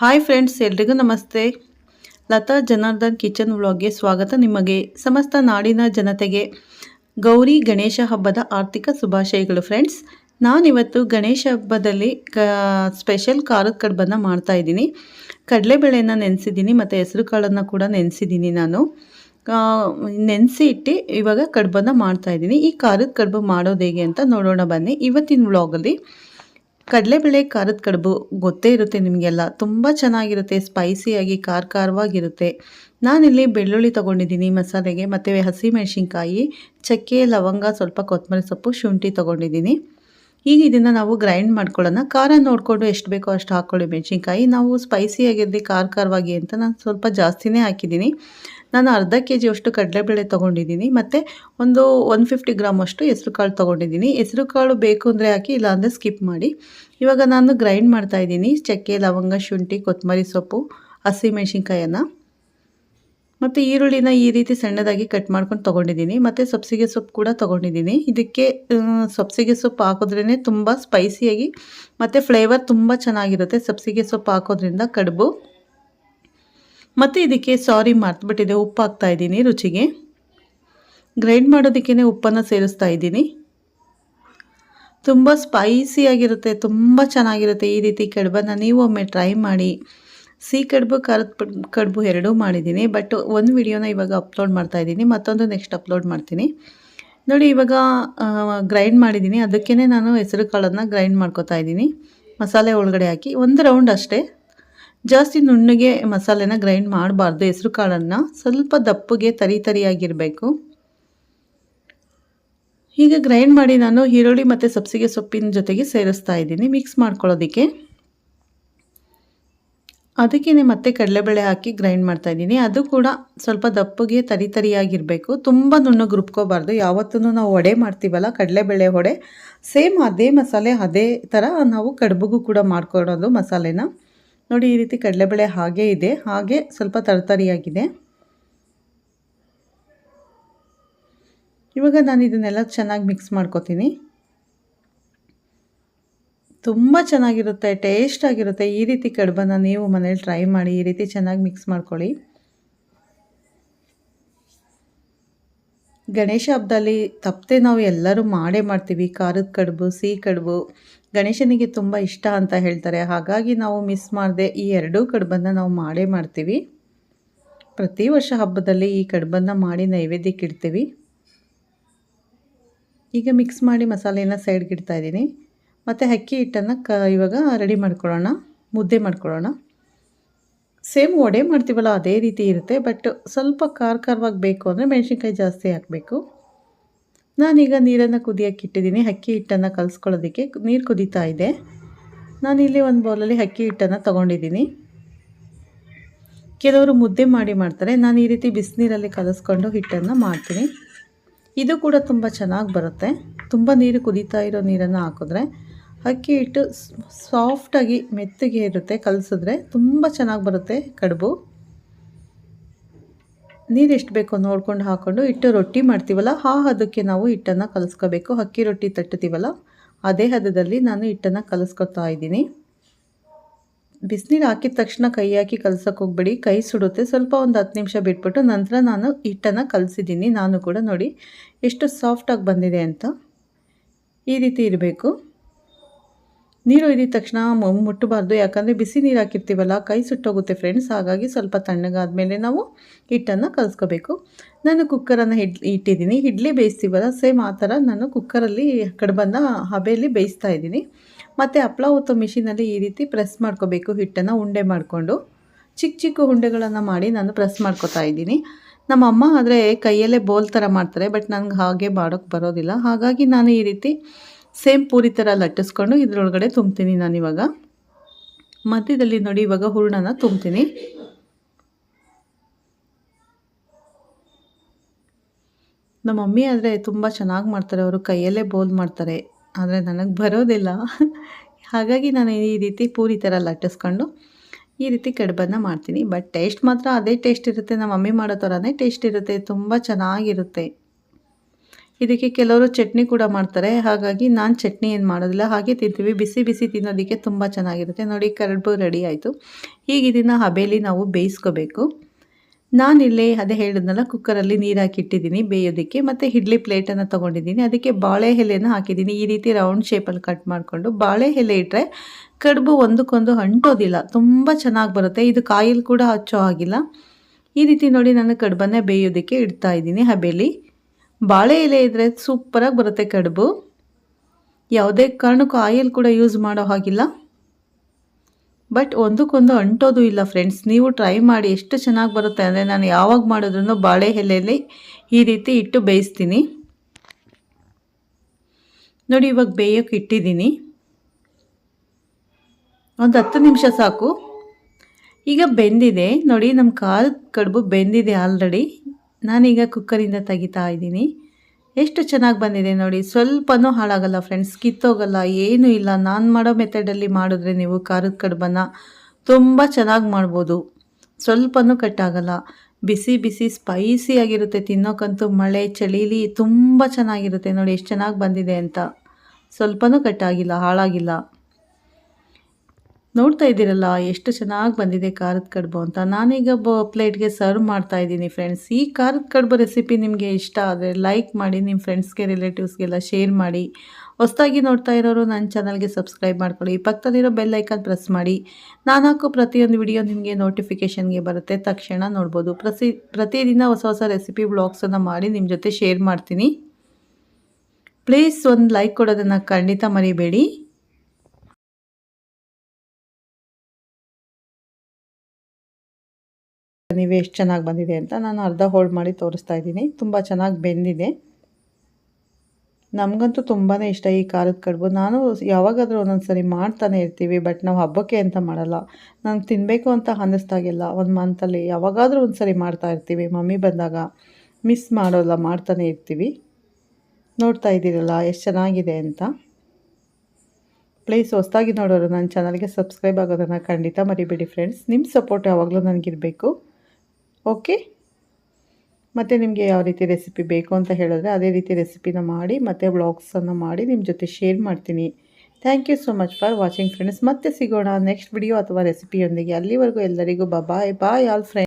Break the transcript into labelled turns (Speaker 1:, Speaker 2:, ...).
Speaker 1: Hi friends ಎಲ್ರಿಗೂ ನಮಸ್ತೆ. Lata Janardhan kitchen ವ್ಲಾಗ್ಗೆ ಸ್ವಾಗತ ನಿಮಗೆ. ಸಮಸ್ತ ನಾಡಿನ ಜನತೆಗೆ ಗೌರಿ ಗಣೇಶ ಹಬ್ಬದ ಆರ್ಥಿಕ ಶುಭಾಶಯಗಳು ಫ್ರೆಂಡ್ಸ್ ನಾನಿವತ್ತು ಗಣೇಶ ಹಬ್ಬದಲ್ಲಿ ಕ ಸ್ಪೆಷಲ್ ಖಾರದ ಕಡ್ಬನ್ನು ಮಾಡ್ತಾ ಇದ್ದೀನಿ. ಕಡಲೆಬೇಳೆನ ನೆನೆಸಿದ್ದೀನಿ ಮತ್ತು ಹೆಸರು ಕಾಳನ್ನು ಕೂಡ ನೆನೆಸಿದ್ದೀನಿ ನಾನು. ನೆನೆಸಿ ಇಟ್ಟು ಇವಾಗ ಕಡ್ಬನ್ನು ಮಾಡ್ತಾಯಿದ್ದೀನಿ ಈ ಖಾರದ ಕಡ್ಬು ಮಾಡೋದು ಹೇಗೆ ಅಂತ ನೋಡೋಣ ಬನ್ನಿ. ಇವತ್ತಿನ ವ್ಲಾಗಲ್ಲಿ ಕಡಲೆಬೇಳೆ, ಖಾರದ ಕಡುಬು ಗೊತ್ತೇ ಇರುತ್ತೆ ನಿಮಗೆಲ್ಲ. ತುಂಬ ಚೆನ್ನಾಗಿರುತ್ತೆ, ಸ್ಪೈಸಿಯಾಗಿ ಖಾರ ಖಾರವಾಗಿರುತ್ತೆ ನಾನಿಲ್ಲಿ ಬೆಳ್ಳುಳ್ಳಿ ತೊಗೊಂಡಿದ್ದೀನಿ ಮಸಾಲೆಗೆ, ಮತ್ತು ಹಸಿಮೆಣಸಿನ್ಕಾಯಿ, ಚಕ್ಕೆ, ಲವಂಗ, ಸ್ವಲ್ಪ ಕೊತ್ತಂಬರಿ ಸೊಪ್ಪು, ಶುಂಠಿ ತೊಗೊಂಡಿದ್ದೀನಿ. ಈಗ ಇದನ್ನು ನಾವು ಗ್ರೈಂಡ್ ಮಾಡ್ಕೊಳ್ಳೋಣ. ಖಾರ ನೋಡಿಕೊಂಡು ಎಷ್ಟು ಬೇಕೋ ಅಷ್ಟು ಹಾಕ್ಕೊಳ್ಳಿ ಮೆಣಸಿನ್ಕಾಯಿ. ನಾವು ಸ್ಪೈಸಿಯಾಗಿರಲಿ ಖಾರ ಖಾರವಾಗಿ ಅಂತ ನಾನು ಸ್ವಲ್ಪ ಜಾಸ್ತಿನೇ ಹಾಕಿದ್ದೀನಿ. ನಾನು ಅರ್ಧ ಕೆ ಜಿಯಷ್ಟು ಕಡಲೆಬೇಳೆ ತೊಗೊಂಡಿದ್ದೀನಿ, ಮತ್ತು ಒಂದು ಒನ್ ಫಿಫ್ಟಿ ಗ್ರಾಮ್ ಅಷ್ಟು ಹೆಸ್ರು ಕಾಳು ತೊಗೊಂಡಿದ್ದೀನಿ. ಹೆಸ್ರು ಕಾಳು ಬೇಕು ಅಂದರೆ ಹಾಕಿ, ಇಲ್ಲಾಂದರೆ ಸ್ಕಿಪ್ ಮಾಡಿ. ಇವಾಗ ನಾನು ಗ್ರೈಂಡ್ ಮಾಡ್ತಾಯಿದ್ದೀನಿ ಚಕ್ಕೆ, ಲವಂಗ, ಶುಂಠಿ ಕೊತ್ತಂಬರಿ ಸೊಪ್ಪು ಹಸಿಮೆಣ್ಸಿನ್ಕಾಯನ್ನು ಮತ್ತು ಈರುಳ್ಳಿನ ಈ ರೀತಿ ಸಣ್ಣದಾಗಿ ಕಟ್ ಮಾಡ್ಕೊಂಡು ತೊಗೊಂಡಿದ್ದೀನಿ. ಮತ್ತು ಸಬ್ಸಿಗೆ ಸೊಪ್ಪು ಕೂಡ ತೊಗೊಂಡಿದ್ದೀನಿ. ಇದಕ್ಕೆ ಸಬ್ಸಿಗೆ ಸೊಪ್ಪು ಹಾಕೋದ್ರೇ ತುಂಬ ಸ್ಪೈಸಿಯಾಗಿ ಮತ್ತು ಫ್ಲೇವರ್ ತುಂಬ ಚೆನ್ನಾಗಿರುತ್ತೆ ಸಬ್ಸಿಗೆ ಸೊಪ್ಪು ಹಾಕೋದ್ರಿಂದ ಕಡುಬು. ಮತ್ತು ಇದಕ್ಕೆ ಸಾರಿ ಮರ್ತುಬಿಟ್ಟಿದೆ ಉಪ್ಪು ಹಾಕ್ತಾ ಇದ್ದೀನಿ ರುಚಿಗೆ. ಗ್ರೈಂಡ್ ಮಾಡೋದಕ್ಕೇ ಉಪ್ಪನ್ನು ಸೇರಿಸ್ತಾ ಇದ್ದೀನಿ. ತುಂಬ ಸ್ಪೈಸಿಯಾಗಿರುತ್ತೆ ತುಂಬ ಚೆನ್ನಾಗಿರುತ್ತೆ ಈ ರೀತಿ ಕಡುಬನ್ನು. ನೀವು ಒಮ್ಮೆ ಟ್ರೈ ಮಾಡಿ. ಸಿಹಿ ಕಡುಬು, ಖಾರದ ಕಡುಬು ಎರಡೂ ಮಾಡಿದ್ದೀನಿ. ಬಟ್ ಒಂದು ವಿಡಿಯೋನ ಇವಾಗ ಅಪ್ಲೋಡ್ ಮಾಡ್ತಾ ಇದ್ದೀನಿ. ಮತ್ತೊಂದು ನೆಕ್ಸ್ಟ್ ಅಪ್ಲೋಡ್ ಮಾಡ್ತೀನಿ. ನೋಡಿ, ಇವಾಗ ಗ್ರೈಂಡ್ ಮಾಡಿದ್ದೀನಿ. ಅದಕ್ಕೇ ನಾನು ಹೆಸರು ಕಾಳನ್ನು ಗ್ರೈಂಡ್ ಮಾಡ್ಕೋತಾ ಇದ್ದೀನಿ. ಮಸಾಲೆ ಒಳಗಡೆ ಹಾಕಿ, ಒಂದು ರೌಂಡ್ ಅಷ್ಟೇ. ಜಾಸ್ತಿ ನುಣ್ಣಗೆ ಮಸಾಲೆನ ಗ್ರೈಂಡ್ ಮಾಡಬಾರ್ದು. ಹೆಸರು ಕಾಳನ್ನು ಸ್ವಲ್ಪ ದಪ್ಪಗೆ ತರಿ ತರಿಯಾಗಿರಬೇಕು. ಈಗ ಗ್ರೈಂಡ್ ಮಾಡಿ ನಾನು ಈರುಳ್ಳಿ ಮತ್ತು ಸಬ್ಸಿಗೆ ಸೊಪ್ಪಿನ ಜೊತೆಗೆ ಸೇರಿಸ್ತಾ ಇದ್ದೀನಿ. ಮಿಕ್ಸ್ ಮಾಡ್ಕೊಳ್ಳೋದಕ್ಕೆ. ಅದಕ್ಕೇ ಮತ್ತೆ ಕಡಲೆಬೇಳೆ ಹಾಕಿ ಗ್ರೈಂಡ್ ಮಾಡ್ತಾ ಇದ್ದೀನಿ. ಅದು ಕೂಡ ಸ್ವಲ್ಪ ದಪ್ಪಗೆ ತರಿ ತರಿಯಾಗಿರಬೇಕು. ತುಂಬ ನುಣ್ಣಗೆ ರುಬ್ಕೋಬಾರ್ದು. ಯಾವತ್ತೂ ನಾವು ವಡೆ ಮಾಡ್ತೀವಲ್ಲ, ಕಡಲೆಬೇಳೆ ವಡೆ, ಸೇಮ್ ಅದೇ ಮಸಾಲೆ, ಅದೇ ಥರ ನಾವು ಕಡುಬುಗೂ ಕೂಡ ಮಾಡ್ಕೊಡೋದು ಮಸಾಲೆನ. ನೋಡಿ, ಈ ರೀತಿ ಕಡಲೆಬೇಳೆ ಹಾಗೇ ಇದೆ. ಹಾಗೆ ಸ್ವಲ್ಪ ತರತರಿಯಾಗಿದೆ. ಇವಾಗ ನಾನು ಇದನ್ನೆಲ್ಲ ಚೆನ್ನಾಗಿ ಮಿಕ್ಸ್ ಮಾಡ್ಕೋತೀನಿ. ತುಂಬ ಚೆನ್ನಾಗಿರುತ್ತೆ ಟೇಸ್ಟ್ ಆಗಿರುತ್ತೆ. ಈ ರೀತಿ ಕಡುಬನ್ನು ನೀವು ಮನೇಲಿ ಟ್ರೈ ಮಾಡಿ, ಈ ರೀತಿ ಚೆನ್ನಾಗಿ ಮಿಕ್ಸ್ ಮಾಡ್ಕೊಳ್ಳಿ. ಗಣೇಶ ಹಬ್ಬದಲ್ಲಿ ತಪ್ಪದೆ ನಾವು ಎಲ್ಲರೂ ಮಾಡೇ ಮಾಡ್ತೀವಿ. ಖಾರದ ಕಡುಬು, ಸಿಹಿ ಕಡುಬು ಗಣೇಶನಿಗೆ ತುಂಬ ಇಷ್ಟ ಅಂತ ಹೇಳ್ತಾರೆ. ಹಾಗಾಗಿ ನಾವು ಮಿಸ್ ಮಾಡದೆ ಈ ಎರಡೂ ಕಡುಬನ್ನು ನಾವು ಮಾಡೇ ಮಾಡ್ತೀವಿ. ಪ್ರತಿ ವರ್ಷ ಹಬ್ಬದಲ್ಲಿ ಈ ಕಡುಬನ್ನು ಮಾಡಿ ನೈವೇದ್ಯಕ್ಕೆ ಇಡ್ತೀವಿ. ಈಗ ಮಿಕ್ಸ್ ಮಾಡಿ ಮಸಾಲೆಯನ್ನು ಸೈಡ್ಗೆ ಇಡ್ತಾ ಇದ್ದೀನಿ. ಮತ್ತು ಅಕ್ಕಿ ಹಿಟ್ಟನ್ನು ಕ ಇವಾಗ ರೆಡಿ ಮಾಡ್ಕೊಳ್ಳೋಣ. ಮುದ್ದೆ ಮಾಡ್ಕೊಳ್ಳೋಣ. ಸೇಮ್ ವಡೆ ಮಾಡ್ತೀವಲ್ಲ, ಅದೇ ರೀತಿ ಇರುತ್ತೆ. ಬಟ್ ಸ್ವಲ್ಪ ಖಾರ ಖಾರವಾಗಿ ಬೇಕು ಅಂದರೆ ಮೆಣಸಿನ್ಕಾಯಿ ಜಾಸ್ತಿ ಹಾಕಬೇಕು. ನಾನೀಗ ನೀರನ್ನು ಕುದಿಯೋಕೆ ಇಟ್ಟಿದ್ದೀನಿ. ಅಕ್ಕಿ ಹಿಟ್ಟನ್ನು ಕಲಿಸ್ಕೊಳ್ಳೋದಕ್ಕೆ ನೀರು ಕುದೀತಾ ಇದೆ. ನಾನಿಲ್ಲಿ ಒಂದು ಬೌಲಲ್ಲಿ ಅಕ್ಕಿ ಹಿಟ್ಟನ್ನು ತೊಗೊಂಡಿದ್ದೀನಿ. ಕೆಲವರು ಮುದ್ದೆ ಮಾಡಿ ಮಾಡ್ತಾರೆ. ನಾನು ಈ ರೀತಿ ಬಿಸಿನೀರಲ್ಲಿ ಕಲಿಸ್ಕೊಂಡು ಹಿಟ್ಟನ್ನು ಮಾಡ್ತೀನಿ. ಇದು ಕೂಡ ತುಂಬ ಚೆನ್ನಾಗಿ ಬರುತ್ತೆ. ತುಂಬ ನೀರು ಕುದೀತಾ ಇರೋ ನೀರನ್ನು ಹಾಕಿದ್ರೆ ಅಕ್ಕಿ ಹಿಟ್ಟು ಸಾಫ್ಟಾಗಿ ಮೆತ್ತಗೆ ಇರುತ್ತೆ, ಕಲಸಿದ್ರೆ ತುಂಬ ಚೆನ್ನಾಗಿ ಬರುತ್ತೆ ಕಡುಬು. ನೀರು ಎಷ್ಟು ಬೇಕೋ ನೋಡ್ಕೊಂಡು ಹಾಕ್ಕೊಂಡು ಹಿಟ್ಟು ರೊಟ್ಟಿ ಮಾಡ್ತೀವಲ್ಲ, ಆ ಹದಕ್ಕೆ ನಾವು ಹಿಟ್ಟನ್ನು ಕಲಸ್ಕೋಬೇಕು. ಅಕ್ಕಿ ರೊಟ್ಟಿ ತಟ್ಟುತ್ತೀವಲ್ಲ, ಅದೇ ಹದದಲ್ಲಿ ನಾನು ಹಿಟ್ಟನ್ನು ಕಲಸ್ಕೊತಾ ಇದ್ದೀನಿ. ಬಿಸಿನೀರು ಹಾಕಿದ ತಕ್ಷಣ ಕೈ ಹಾಕಿ ಕಲ್ಸೋಕೆ ಹೋಗ್ಬೇಡಿ, ಕೈ ಸುಡುತ್ತೆ. ಸ್ವಲ್ಪ ಒಂದು ಹತ್ತು ನಿಮಿಷ ಬಿಟ್ಬಿಟ್ಟು ನಂತರ ನಾನು ಹಿಟ್ಟನ್ನು ಕಲಸಿದ್ದೀನಿ. ನಾನು ಕೂಡ ನೋಡಿ ಎಷ್ಟು ಸಾಫ್ಟಾಗಿ ಬಂದಿದೆ ಅಂತ ಈ ರೀತಿ ಇರಬೇಕು. ನೀರು ಇದ್ದ ತಕ್ಷಣ ಮುಟ್ಟಬಾರ್ದು. ಯಾಕಂದರೆ ಬಿಸಿ ನೀರು ಹಾಕಿರ್ತೀವಲ್ಲ, ಕೈ ಸುಟ್ಟೋಗುತ್ತೆ ಫ್ರೆಂಡ್ಸ್ ಹಾಗಾಗಿ ಸ್ವಲ್ಪ ತಣ್ಣಗಾದ ಮೇಲೆ ನಾವು ಹಿಟ್ಟನ್ನು ಕಲಿಸ್ಕೋಬೇಕು. ನಾನು ಕುಕ್ಕರನ್ನು ಹಿಡ್, ಇಟ್ಟಿದ್ದೀನಿ. ಇಡ್ಲಿ ಬೇಯಿಸ್ತೀವಲ್ಲ ಸೇಮ್ ಆ ಥರ ನಾನು ಕುಕ್ಕರಲ್ಲಿ ಕಡುಬನ್ನು ಹಬೆಯಲ್ಲಿ ಬೇಯಿಸ್ತಾ ಇದ್ದೀನಿ. ಮತ್ತು ಹಪ್ಳ ಹೊತ್ತು ಮಿಷಿನಲ್ಲಿ ಈ ರೀತಿ ಪ್ರೆಸ್ ಮಾಡ್ಕೋಬೇಕು, ಹಿಟ್ಟನ್ನು ಉಂಡೆ ಮಾಡಿಕೊಂಡು. ಚಿಕ್ಕ ಚಿಕ್ಕ ಉಂಡೆಗಳನ್ನು ಮಾಡಿ ನಾನು ಪ್ರೆಸ್ ಮಾಡ್ಕೋತಾ ಇದ್ದೀನಿ. ನಮ್ಮ ಅಮ್ಮ ಆದರೆ ಕೈಯಲ್ಲೇ ಬೋಲ್ ಥರ ಮಾಡ್ತಾರೆ ಬಟ್ ನನಗೆ ಹಾಗೆ ಮಾಡೋಕ್ಕೆ ಬರೋದಿಲ್ಲ. ಹಾಗಾಗಿ ನಾನು ಈ ರೀತಿ ಸೇಮ್ ಪೂರಿ ಥರ ಲಟ್ಟಿಸ್ಕೊಂಡು ಇದರೊಳಗಡೆ ತುಂಬ್ತೀನಿ ನಾನಿವಾಗ ಮಧ್ಯದಲ್ಲಿ ನೋಡಿ ಇವಾಗ ಹೂರ್ಣನ ತುಂಬ್ತೀನಿ. ನಮ್ಮ ಮಮ್ಮಿ ಆದರೆ ತುಂಬ ಚೆನ್ನಾಗಿ ಮಾಡ್ತಾರೆ, ಅವರು ಕೈಯಲ್ಲೇ ಬೋಲ್ ಮಾಡ್ತಾರೆ. ಆದರೆ ನನಗೆ ಬರೋದಿಲ್ಲ. ಹಾಗಾಗಿ ನಾನು ಈ ರೀತಿ ಪೂರಿ ಥರ ಲಟ್ಟಿಸ್ಕೊಂಡು ಈ ರೀತಿ ಕಡುಬನ್ನು ಮಾಡ್ತೀನಿ. ಬಟ್ ಟೇಸ್ಟ್ ಮಾತ್ರ ಅದೇ ಟೇಸ್ಟ್ ಇರುತ್ತೆ. ನಮ್ಮ ಮಮ್ಮಿ ಮಾಡೋ ಥರನೇ ಟೇಸ್ಟ್ ಇರುತ್ತೆ. ತುಂಬ ಚೆನ್ನಾಗಿರುತ್ತೆ. ಇದಕ್ಕೆ ಕೆಲವರು ಚಟ್ನಿ ಕೂಡ ಮಾಡ್ತಾರೆ. ಹಾಗಾಗಿ ನಾನು ಚಟ್ನಿ ಏನು ಮಾಡೋದಿಲ್ಲ. ಹಾಗೆ ತಿಂತೀವಿ. ಬಿಸಿ ಬಿಸಿ ತಿನ್ನೋದಕ್ಕೆ ತುಂಬ ಚೆನ್ನಾಗಿರುತ್ತೆ. ನೋಡಿ ಕರಡ್ಬು ರೆಡಿ ಆಯಿತು. ಈಗ ಇದನ್ನು ಹಬೆಯಲ್ಲಿ ನಾವು ಬೇಯಿಸ್ಕೋಬೇಕು. ನಾನಿಲ್ಲಿ ಅದೇ ಹೇಳಿದ್ನಲ್ಲ, ಕುಕ್ಕರಲ್ಲಿ ನೀರು ಹಾಕಿಟ್ಟಿದ್ದೀನಿ ಬೇಯೋದಕ್ಕೆ. ಮತ್ತು ಇಡ್ಲಿ ಪ್ಲೇಟನ್ನು ತೊಗೊಂಡಿದ್ದೀನಿ. ಅದಕ್ಕೆ ಬಾಳೆ ಎಲೆನ ಹಾಕಿದ್ದೀನಿ. ಈ ರೀತಿ ರೌಂಡ್ ಶೇಪಲ್ಲಿ ಕಟ್ ಮಾಡಿಕೊಂಡು ಬಾಳೆ ಎಲೆ ಇಟ್ಟರೆ ಕಡುಬು ಒಂದಕ್ಕೊಂದು ಅಂಟೋದಿಲ್ಲ. ತುಂಬ ಚೆನ್ನಾಗಿ ಬರುತ್ತೆ. ಇದು ಕಾಯಿಲ್ ಕೂಡ ಹಚ್ಚೋ ಆಗಿಲ್ಲ ಈ ರೀತಿ ನೋಡಿ ನಾನು ಕಡುಬನ್ನೇ ಬೇಯೋದಕ್ಕೆ ಇಡ್ತಾ ಇದ್ದೀನಿ ಹಬೇಲಿ. ಬಾಳೆ ಎಲೆ ಇದ್ದರೆ ಸೂಪರಾಗಿ ಬರುತ್ತೆ ಕಡುಬು. ಯಾವುದೇ ಕಾರಣಕ್ಕೂ ಆಯಿಲ್ ಕೂಡ ಯೂಸ್ ಮಾಡೋ ಹಾಗಿಲ್ಲ. ಬಟ್ ಒಂದಕ್ಕೊಂದು ಅಂಟೋದು ಇಲ್ಲ ಫ್ರೆಂಡ್ಸ್ ನೀವು ಟ್ರೈ ಮಾಡಿ ಎಷ್ಟು ಚೆನ್ನಾಗಿ ಬರುತ್ತೆ ಅಂದರೆ ನಾನು ಯಾವಾಗ ಮಾಡಿದ್ರೂ ಬಾಳೆ ಎಲೆಯಲ್ಲಿ ಈ ರೀತಿ ಇಟ್ಟು ಬೇಯಿಸ್ತೀನಿ. ನೋಡಿ ಇವಾಗ ಬೇಯೋಕೆ ಇಟ್ಟಿದ್ದೀನಿ. ಒಂದು ಹತ್ತು ನಿಮಿಷ ಸಾಕು. ಈಗ ಬೆಂದಿದೆ. ನೋಡಿ ನಮ್ಮ ಕಾಲು ಕಡುಬು ಬೆಂದಿದೆ ಆಲ್ರೆಡಿ ನಾನೀಗ ಕುಕ್ಕರಿಂದ ತೆಗಿತಾ ಇದ್ದೀನಿ. ಎಷ್ಟು ಚೆನ್ನಾಗಿ ಬಂದಿದೆ ನೋಡಿ. ಸ್ವಲ್ಪನೂ ಹಾಳಾಗಲ್ಲ ಫ್ರೆಂಡ್ಸ್, ಕಿತ್ತೋಗಲ್ಲ, ಏನೂ ಇಲ್ಲ. ನಾನು ಮಾಡೋ ಮೆಥಡಲ್ಲಿ ಮಾಡಿದ್ರೆ ನೀವು ಖಾರದ ಕಡುಬನ್ನು ತುಂಬ ಚೆನ್ನಾಗಿ ಮಾಡ್ಬೋದು. ಸ್ವಲ್ಪನೂ ಕಟ್ಟಾಗಲ್ಲ. ಬಿಸಿ ಬಿಸಿ ಸ್ಪೈಸಿ ಆಗಿರುತ್ತೆ. ತಿನ್ನೋಕ್ಕಂತೂ ಮಳೆ, ಚಳಿಲಿ ತುಂಬ ಚೆನ್ನಾಗಿರುತ್ತೆ ನೋಡಿ. ಎಷ್ಟು ಚೆನ್ನಾಗಿ ಬಂದಿದೆ ಅಂತ. ಸ್ವಲ್ಪನೂ ಕಟ್ಟಾಗಿಲ್ಲ, ಹಾಳಾಗಿಲ್ಲ. ನೋಡ್ತಾ ಇದ್ದೀರಲ್ಲ, ಎಷ್ಟು ಚೆನ್ನಾಗಿ ಬಂದಿದೆ ಖಾರದ ಕಡುಬು ಅಂತ. ನಾನೀಗ ಬ ಪ್ಲೇಟ್ಗೆ ಸರ್ವ್ ಮಾಡ್ತಾ ಇದ್ದೀನಿ ಫ್ರೆಂಡ್ಸ್. ಈ ಖಾರದ ಕಡುಬು ರೆಸಿಪಿ ನಿಮಗೆ ಇಷ್ಟ ಆದರೆ ಲೈಕ್ ಮಾಡಿ ನಿಮ್ಮ ಫ್ರೆಂಡ್ಸ್ಗೆ, ರಿಲೇಟಿವ್ಸ್ಗೆಲ್ಲ ಶೇರ್ ಮಾಡಿ. ಹೊಸದಾಗಿ ನೋಡ್ತಾ ಇರೋರು ನನ್ನ ಚಾನಲ್ಗೆ ಸಬ್ಸ್ಕ್ರೈಬ್ ಮಾಡ್ಕೊಳ್ಳಿ. ಪಕ್ಕದಲ್ಲಿರೋ ಬೆಲ್ ಐಕನ್ ಪ್ರೆಸ್ ಮಾಡಿ. ನಾನು ಹಾಕೋ ಪ್ರತಿಯೊಂದು ವಿಡಿಯೋ ನಿಮಗೆ ನೋಟಿಫಿಕೇಷನ್ಗೆ ಬರುತ್ತೆ. ತಕ್ಷಣ ನೋಡ್ಬೋದು. ಪ್ರತಿ ಪ್ರತಿದಿನ ಹೊಸ ಹೊಸ ರೆಸಿಪಿ ಬ್ಲಾಗ್ಸನ್ನು ಮಾಡಿ ನಿಮ್ಮ ಜೊತೆ ಶೇರ್ ಮಾಡ್ತೀನಿ. ಪ್ಲೀಸ್ ಒಂದು ಲೈಕ್ ಕೊಡೋದನ್ನು ಖಂಡಿತ ಮರಿಬೇಡಿ. ನೀವೇ ಎಷ್ಟು ಚೆನ್ನಾಗಿ ಬಂದಿದೆ ಅಂತ ನಾನು ಅರ್ಧ ಹೋಲ್ಡ್ ಮಾಡಿ ತೋರಿಸ್ತಾ ಇದ್ದೀನಿ. ತುಂಬ ಚೆನ್ನಾಗಿ ಬೆಂದಿದೆ. ನಮಗಂತೂ ತುಂಬಾ ಇಷ್ಟ ಈ ಖಾರದ ಕಡುಬು. ನಾನು ಯಾವಾಗಾದರೂ ಒಂದೊಂದು ಸರಿ ಮಾಡ್ತಾನೆ ಇರ್ತೀವಿ, ಬಟ್ ನಾವು ಹಬ್ಬಕ್ಕೆ ಅಂತ ಮಾಡಲ್ಲ. ನಂಗೆ ತಿನ್ನಬೇಕು ಅಂತ ಅನ್ನಿಸ್ದಾಗೆಲ್ಲ ಒಂದು ಮಂತಲ್ಲಿ ಯಾವಾಗಾದರೂ ಒಂದು ಸರಿ ಮಾಡ್ತಾ ಇರ್ತೀವಿ. ಮಮ್ಮಿ ಬಂದಾಗ ಮಿಸ್ ಮಾಡೋಲ್ಲ ಮಾಡ್ತಾನೆ ಇರ್ತೀವಿ. ನೋಡ್ತಾ ಇದ್ದೀರಲ್ಲ ಎಷ್ಟು ಚೆನ್ನಾಗಿದೆ ಅಂತ. ಪ್ಲೀಸ್ ಹೊಸ್ದಾಗಿ ನೋಡೋರು ನನ್ನ ಚಾನಲ್ಗೆ ಸಬ್ಸ್ಕ್ರೈಬ್ ಆಗೋದನ್ನು ಖಂಡಿತ ಮರಿಬೇಡಿ ಫ್ರೆಂಡ್ಸ್ ನಿಮ್ಮ ಸಪೋರ್ಟ್ ಯಾವಾಗಲೂ ನನಗಿರಬೇಕು. ಓಕೆ? ಮತ್ತು ನಿಮಗೆ ಯಾವ ರೀತಿ ರೆಸಿಪಿ ಬೇಕು ಅಂತ ಹೇಳಿದ್ರೆ ಅದೇ ರೀತಿ ರೆಸಿಪಿನ ಮಾಡಿ, ಮತ್ತು ಬ್ಲಾಗ್ಸನ್ನು ಮಾಡಿ ನಿಮ್ಮ ಜೊತೆ ಶೇರ್ ಮಾಡ್ತೀನಿ. Thank you so much for watching friends ಮತ್ತೆ ಸಿಗೋಣ ನೆಕ್ಸ್ಟ್ ವಿಡಿಯೋ ಅಥವಾ ರೆಸಿಪಿಯೊಂದಿಗೆ ಅಲ್ಲಿವರೆಗೂ ಎಲ್ಲರಿಗೂ ಬಾಯ್ ಬಾಯ್ ಆಲ್ ಫ್ರೆಂಡ್ಸ್